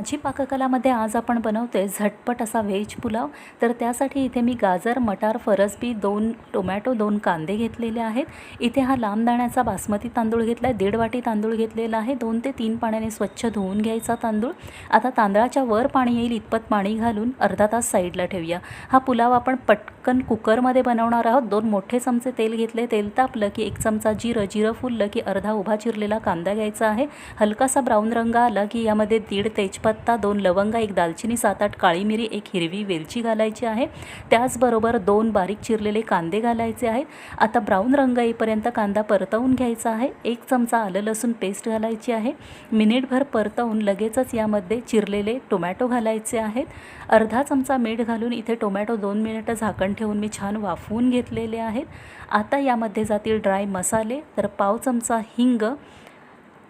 माझी पाककलामध्ये आज आपण बनवतोय झटपट असा व्हेज पुलाव. तर त्यासाठी इथे मी गाजर मटार फरसबी दोन टोमॅटो दोन कांदे घेतलेले आहेत. इथे हा लांब दाण्याचा बासमती तांदूळ घेतला आहे दीड वाटी तांदूळ घेतलेला आहे. दोन ते तीन पाण्याने स्वच्छ धुवून घ्यायचा तांदूळ. आता तांदळाच्या वर पाणी येईल इतपत पाणी घालून अर्धा तास साईडला ठेवूया. हा पुलाव आपण पट पटकन कुकरमध्ये बनवणार आहोत. दोन मोठे चमचे तेल घेतले. तेल तापलं की एक चमचा जिरं. जिरं फुललं की अर्धा उभा चिरलेला कांदा घ्यायचा आहे. हलकासा ब्राऊन रंग आला की यामध्ये दीड तेजपत्ता दोन लवंगा एक दालचिनी सात आठ काळी मिरी एक हिरवी वेलची घालायची आहे. त्याचबरोबर दोन बारीक चिरलेले कांदे घालायचे आहेत. आता ब्राऊन रंग येईपर्यंत कांदा परतवून घ्यायचा आहे. एक चमचा आलं लसूण पेस्ट घालायची आहे. मिनिटभर परतवून लगेचच यामध्ये चिरलेले टोमॅटो घालायचे आहेत. अर्धा चमचा मीठ घालून इथे टोमॅटो दोन मिनिटं झाकण ठेवून मी छान वाफवून घेतलेले आहेत. आता यामध्ये जातील ड्राय मसाले तर पाव चमचा हिंग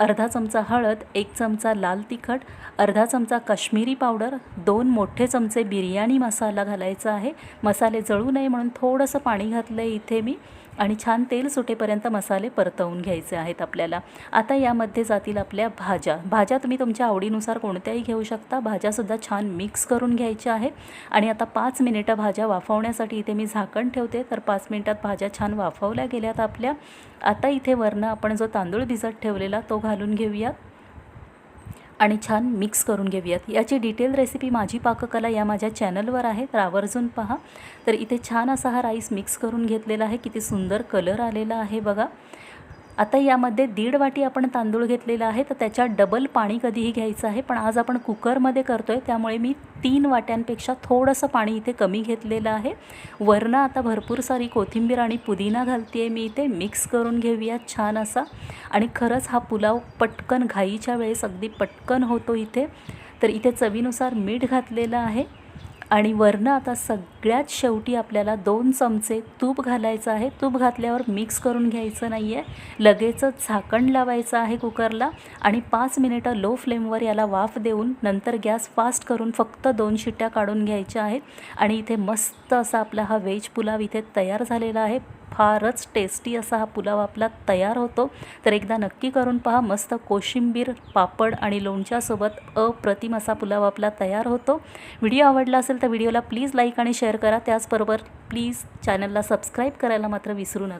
अर्धा चमचा हळद एक चमचा लाल तिखट अर्धा चमचा काश्मीरी पावडर दोन मोठे चमचे बिर्याणी मसाला घालायचा आहे. मसाले जळू नये म्हणून थोडंसं पाणी घातलं आहे इथे मी. आणि छान तेल सुटेपर्यंत मसाले परतवून घ्यायचे आहेत आपल्याला. आता यामध्ये जातील आपल्या भाज्या. भाज्या तुम्ही तुमच्या आवडीनुसार कोणत्याही घेऊ शकता. भाज्यासुद्धा छान मिक्स करून घ्यायच्या आहेत. आणि आता पाच मिनिटं भाज्या वाफवण्यासाठी इथे मी झाकण ठेवते. तर पाच मिनिटात भाज्या छान वाफवल्या गेल्यात आपल्या. आता इथे वरनं आपण जो तांदूळ भिजत ठेवलेला तो घालून घेऊयात आणि छान मिक्स करून घेऊयात. याची डिटेल रेसिपी माझी पाककला या माझ्या चॅनलवर आहे तर आवर्जून पहा. तर इथे छान असा हा राईस मिक्स करून घेतलेला आहे. किती सुंदर कलर आलेला आहे बघा. आता यामध्ये दीड वाटी आपण तांदूळ घेतलेला आहे तर त्याच्यात डबल पाणी कधीही घ्यायचं आहे. पण आज आपण कुकरमध्ये करतो आहे त्यामुळे मी तीन वाट्यांपेक्षा थोडंसं पाणी इथे कमी घेतलेलं आहे. वरनं आता भरपूर सारी कोथिंबीर आणि पुदिना घालते आहे मी इथे. मिक्स करून घेऊयात छान असा. आणि खरंच हा पुलाव पटकन घाईच्या वेळेस अगदी पटकन होतो इथे. तर इथे चवीनुसार मीठ घातलेलं आहे. आणि वरनं आता सगळ्यात शेवटी आपल्याला दोन चमचे तूप घालायचं आहे. तूप घातल्यावर मिक्स करून घ्यायचं नाही आहे लगेचच झाकण लावायचं आहे कुकरला आणि पाच मिनिटं लो फ्लेमवर याला वाफ देऊन नंतर गॅस फास्ट करून फक्त दोन शिट्ट्या काढून घ्यायच्या आहेत. आणि इथे मस्त असा आपला हा व्हेज पुलाव इथे तयार झालेला आहे. फारच टेस्टी असा हा पुलाव आपला तयार होतो. तर एकदा नक्की करून पहा मस्त कोशिंबीर पापड आणि लोणच्यासोबत अप्रतिम असा पुलाव आपला तयार होतो. व्हिडिओ आवडला असेल तर व्हिडिओला प्लीज लाईक आणि शेअर करा. त्याचबरोबर प्लीज चॅनलला सबस्क्राईब करायला मात्र विसरू नका.